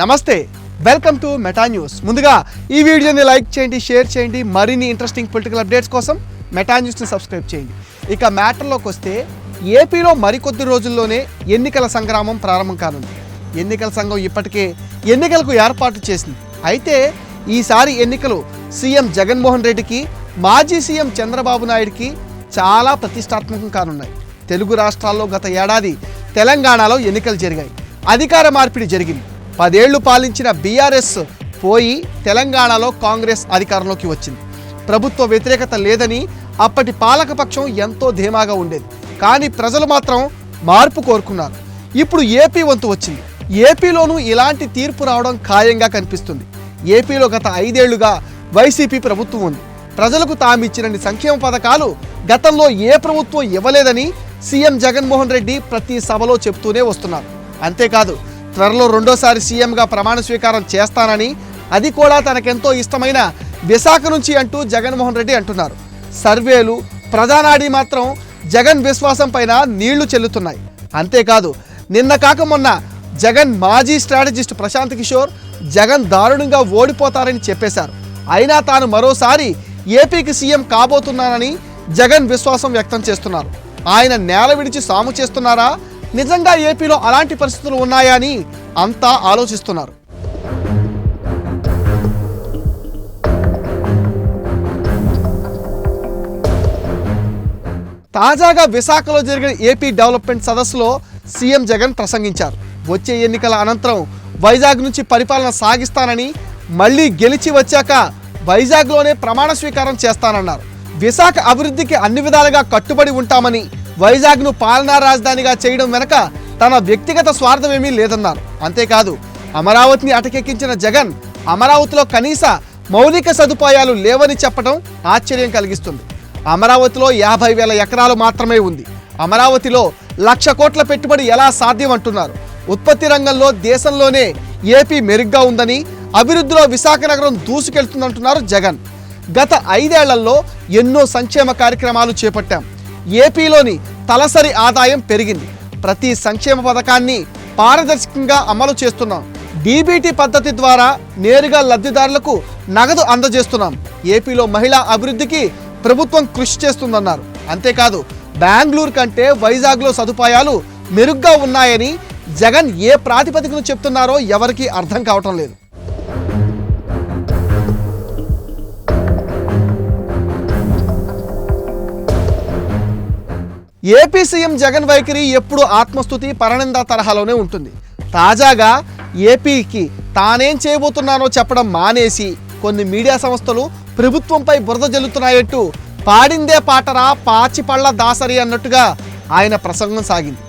నమస్తే welcome to meta news. ముందుగా ఈ వీడియోని లైక్ చేయండి షేర్ చేయండి మరిన్ని ఇంట్రెస్టింగ్ పొలిటికల్ అప్డేట్స్ కోసం మెటా న్యూస్ని సబ్స్క్రైబ్ చేయండి. ఇక మ్యాటర్లోకి వస్తే ఏపీలో మరికొద్ది రోజుల్లోనే ఎన్నికల సంగ్రామం ప్రారంభం కానుంది. ఎన్నికల సంఘం ఇప్పటికే ఎన్నికలకు ఏర్పాటు చేసింది. అయితే ఈసారి ఎన్నికలు సీఎం జగన్మోహన్ రెడ్డికి మాజీ సీఎం చంద్రబాబు నాయుడికి చాలా ప్రతిష్టాత్మకం కానున్నాయి. తెలుగు రాష్ట్రాల్లో గత ఏడాది తెలంగాణలో ఎన్నికలు జరిగాయి. అధికార మార్పిడి జరిగింది. పదేళ్ళు పాలించిన బీఆర్ఎస్ పోయి తెలంగాణలో కాంగ్రెస్ అధికారంలోకి వచ్చింది. ప్రభుత్వ వ్యతిరేకత లేదని అప్పటి పాలకపక్షం ఎంతో ధీమాగా ఉండేది. కానీ ప్రజలు మాత్రం మార్పు కోరుకున్నారు. ఇప్పుడు ఏపీ వంతు వచ్చింది. ఏపీలోనూ ఇలాంటి తీర్పు రావడం ఖాయంగా కనిపిస్తుంది. ఏపీలో గత ఐదేళ్ళుగా వైసీపీ ప్రభుత్వం ఉంది. ప్రజలకు తామిచ్చినన్ని సంక్షేమ పథకాలు గతంలో ఏ ప్రభుత్వం ఇవ్వలేదని సీఎం జగన్మోహన్ రెడ్డి ప్రతి సభలో చెప్తూనే వస్తున్నారు. అంతేకాదు త్వరలో రెండోసారి సీఎంగా ప్రమాణ స్వీకారం చేస్తానని అది కూడా తనకెంతో ఇష్టమైన విశాఖ నుంచి అంటూ జగన్మోహన్ రెడ్డి అంటున్నారు. సర్వేలు ప్రధానాడి మాత్రం జగన్ విశ్వాసం పైన నీళ్ళు చెల్లుతున్నాయి. అంతేకాదు నిన్న కాక మొన్న జగన్ మాజీ స్ట్రాటజిస్ట్ ప్రశాంత్ కిషోర్ జగన్ దారుణంగా ఓడిపోతారని చెప్పేశారు. అయినా తాను మరోసారి ఏపీకి సీఎం కాబోతున్నానని జగన్ విశ్వాసం వ్యక్తం చేస్తున్నారు. ఆయన నేల విడిచి సాము చేస్తున్నారా? నిజంగా ఏపీలో అలాంటి పరిస్థితులు ఉన్నాయా అని అంతా ఆలోచిస్తున్నారు. తాజాగా విశాఖలో జరిగిన ఏపీ డెవలప్మెంట్ సదస్సులో సీఎం జగన్ ప్రసంగించారు. వచ్చే ఎన్నికల అనంతరం వైజాగ్ నుంచి పరిపాలన సాగిస్తానని మళ్ళీ గెలిచి వచ్చాక వైజాగ్లోనే ప్రమాణ స్వీకారం చేస్తానన్నారు. విశాఖ అభివృద్ధికి అన్ని విధాలుగా కట్టుబడి ఉంటామని వైజాగ్ను పాలనా రాజధానిగా చేయడం వెనక తన వ్యక్తిగత స్వార్థమేమీ లేదన్నారు. అంతేకాదు అమరావతిని అటకెక్కించిన జగన్ అమరావతిలో కనీస మౌలిక సదుపాయాలు లేవని చెప్పడం ఆశ్చర్యం కలిగిస్తుంది. అమరావతిలో యాభై వేల ఎకరాలు మాత్రమే ఉంది. అమరావతిలో లక్ష కోట్ల పెట్టుబడి ఎలా సాధ్యం అంటున్నారు. ఉత్పత్తి రంగంలో దేశంలోనే ఏపీ మెరుగ్గా ఉందని అభివృద్ధిలో విశాఖ నగరం దూసుకెళ్తుందంటున్నారు జగన్. గత ఐదేళ్ళలో ఎన్నో సంక్షేమ కార్యక్రమాలు చేపట్టాం. ఏపీలోని తలసరి ఆదాయం పెరిగింది. ప్రతి సంక్షేమ పథకాన్ని పారదర్శకంగా అమలు చేస్తున్నాం. డీబీటీ పద్ధతి ద్వారా నేరుగా లబ్ధిదారులకు నగదు అందజేస్తున్నాం. ఏపీలో మహిళా అభివృద్ధికి ప్రభుత్వం కృషి చేస్తుందన్నారు. అంతేకాదు బెంగళూరు కంటే వైజాగ్లో సదుపాయాలు మెరుగ్గా ఉన్నాయని జగన్ ఏ ప్రాతిపదికను చెప్తున్నారో ఎవరికీ అర్థం కావటం లేదు. ఏపీ సీఎం జగన్ వైఖరి ఎప్పుడు ఆత్మస్థుతి పరనింద తరహాలోనే ఉంటుంది. తాజాగా ఏపీకి తానేం చేయబోతున్నానో చెప్పడం మానేసి కొన్ని మీడియా సంస్థలు ప్రభుత్వంపై బురద జల్లుతున్నాయట్టు పాడిందే పాటరా పాచిపళ్ళ దాసరి అన్నట్టుగా ఆయన ప్రసంగం సాగింది.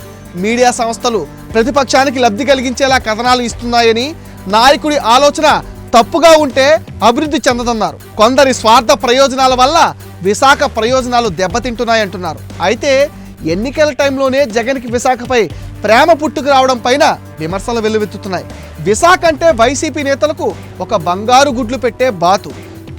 మీడియా సంస్థలు ప్రతిపక్షానికి లబ్ధి కలిగించేలా కథనాలు ఇస్తున్నాయని నాయకుడి ఆలోచన తప్పుగా ఉంటే అభివృద్ధి చెందదన్నారు. కొందరి స్వార్థ ప్రయోజనాల వల్ల విశాఖ ప్రయోజనాలు దెబ్బతింటున్నాయంటున్నారు. అయితే ఎన్నికల టైంలోనే జగన్కి విశాఖపై ప్రేమ పుట్టుకు రావడం పైన విమర్శలు వెల్లువెత్తుతున్నాయి. విశాఖ అంటే వైసీపీ నేతలకు ఒక బంగారు గుడ్లు పెట్టే బాతు.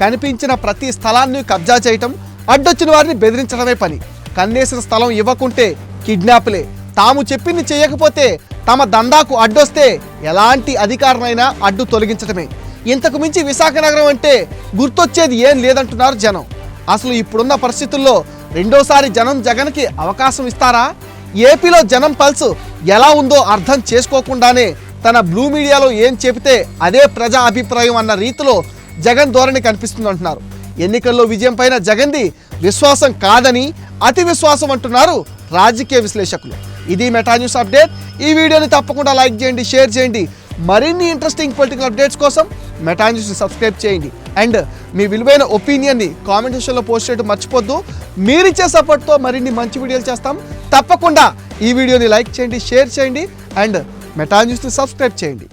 కనిపించిన ప్రతి స్థలాన్ని కబ్జా చేయటం అడ్డొచ్చిన వారిని బెదిరించడమే పని. కన్నేసిన స్థలం ఇవ్వకుంటే కిడ్నాప్లే. తాము చెప్పింది చేయకపోతే తమ దందాకు అడ్డొస్తే ఎలాంటి అధికారమైనా అడ్డు తొలగించడమే ఇంతకు మించి విశాఖ నగరం అంటే గుర్తొచ్చేది ఏం లేదంటున్నారు జనం. అసలు ఇప్పుడున్న పరిస్థితుల్లో రెండోసారి జనం జగన్కి అవకాశం ఇస్తారా? ఏపీలో జనం పల్స్ ఎలా ఉందో అర్థం చేసుకోకుండానే తన బ్లూ మీడియాలో ఏం చెబితే అదే ప్రజా అభిప్రాయం అన్న రీతిలో జగన్ ధోరణి కనిపిస్తుందంటున్నారు. ఎన్నికల్లో విజయం పైన జగన్ది విశ్వాసం కాదని అతి విశ్వాసం అంటున్నారు రాజకీయ విశ్లేషకులు. ఇది మెటా న్యూస్ అప్డేట్. ఈ వీడియోని తప్పకుండా లైక్ చేయండి షేర్ చేయండి. మరిన్ని ఇంట్రెస్టింగ్ పొలిటికల్ అప్డేట్స్ కోసం మెటా న్యూస్ని సబ్స్క్రైబ్ చేయండి. అండ్ మీ విలువైన ఒపీనియన్ని కామెంట్ సెక్షన్లో పోస్ట్ చేయడం మర్చిపోద్దు. మీరిచ్చే సపోర్ట్తో మరిన్ని మంచి వీడియోలు చేస్తాం. తప్పకుండా ఈ వీడియోని లైక్ చేయండి షేర్ చేయండి అండ్ మెటా న్యూస్ని సబ్స్క్రైబ్ చేయండి.